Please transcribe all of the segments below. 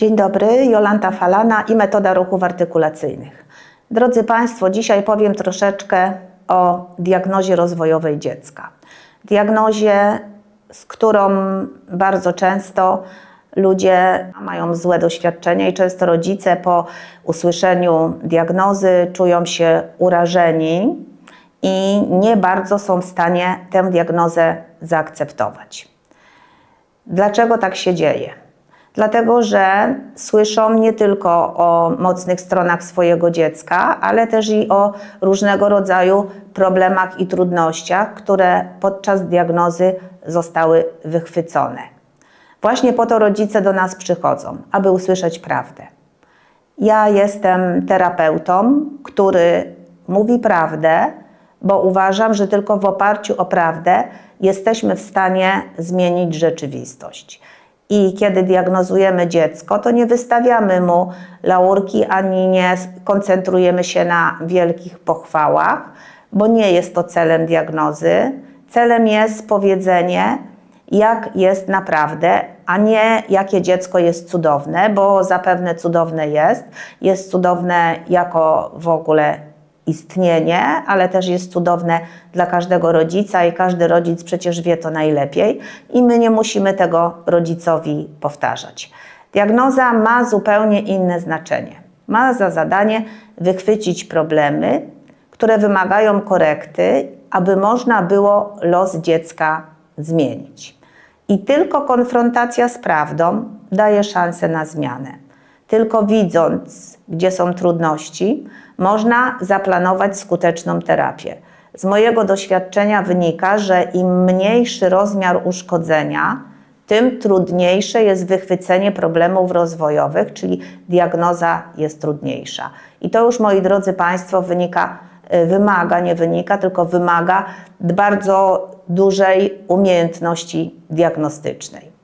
Dzień dobry, Jolanta Falana i metoda ruchów artykulacyjnych. Drodzy Państwo, dzisiaj powiem troszeczkę o diagnozie rozwojowej dziecka. Diagnozie, z którą bardzo często ludzie mają złe doświadczenia i często rodzice po usłyszeniu diagnozy czują się urażeni i nie bardzo są w stanie tę diagnozę zaakceptować. Dlaczego tak się dzieje? Dlatego, że słyszą nie tylko o mocnych stronach swojego dziecka, ale też i o różnego rodzaju problemach i trudnościach, które podczas diagnozy zostały wychwycone. Właśnie po to rodzice do nas przychodzą, aby usłyszeć prawdę. Ja jestem terapeutą, który mówi prawdę, bo uważam, że tylko w oparciu o prawdę jesteśmy w stanie zmienić rzeczywistość. I kiedy diagnozujemy dziecko, to nie wystawiamy mu laurki ani nie koncentrujemy się na wielkich pochwałach, bo nie jest to celem diagnozy. Celem jest powiedzenie, jak jest naprawdę, a nie jakie dziecko jest cudowne, bo zapewne cudowne jest. Jest cudowne jako w ogóle istnienie, ale też jest cudowne dla każdego rodzica i każdy rodzic przecież wie to najlepiej i my nie musimy tego rodzicowi powtarzać. Diagnoza ma zupełnie inne znaczenie. Ma za zadanie wychwycić problemy, które wymagają korekty, aby można było los dziecka zmienić. I tylko konfrontacja z prawdą daje szansę na zmianę. Tylko widząc, gdzie są trudności, można zaplanować skuteczną terapię. Z mojego doświadczenia wynika, że im mniejszy rozmiar uszkodzenia, tym trudniejsze jest wychwycenie problemów rozwojowych, czyli diagnoza jest trudniejsza. I to już, moi drodzy Państwo, wynika, y, wymaga, nie wynika, tylko wymaga bardzo dużej umiejętności diagnostycznej.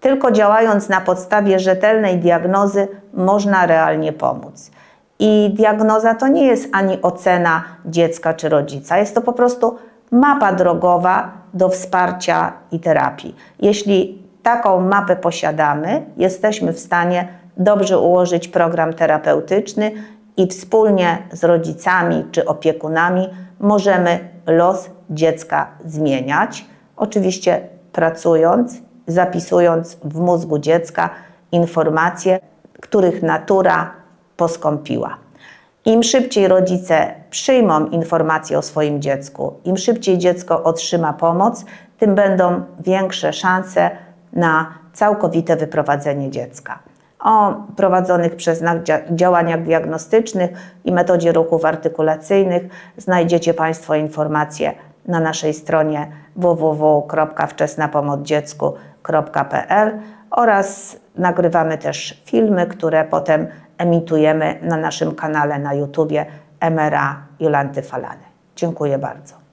Tylko działając na podstawie rzetelnej diagnozy można realnie pomóc. I diagnoza to nie jest ani ocena dziecka czy rodzica, jest to po prostu mapa drogowa do wsparcia i terapii. Jeśli taką mapę posiadamy, jesteśmy w stanie dobrze ułożyć program terapeutyczny i wspólnie z rodzicami czy opiekunami możemy los dziecka zmieniać. Oczywiście pracując, zapisując w mózgu dziecka informacje, których natura poskąpiła. Im szybciej rodzice przyjmą informacje o swoim dziecku, im szybciej dziecko otrzyma pomoc, tym będą większe szanse na całkowite wyprowadzenie dziecka. O prowadzonych przez nas działaniach diagnostycznych i metodzie ruchów artykulacyjnych znajdziecie Państwo informacje na naszej stronie www.wczesnapomocdziecku.pl oraz nagrywamy też filmy, które potem emitujemy na naszym kanale na YouTubie MRA Jolanty Falany. Dziękuję bardzo.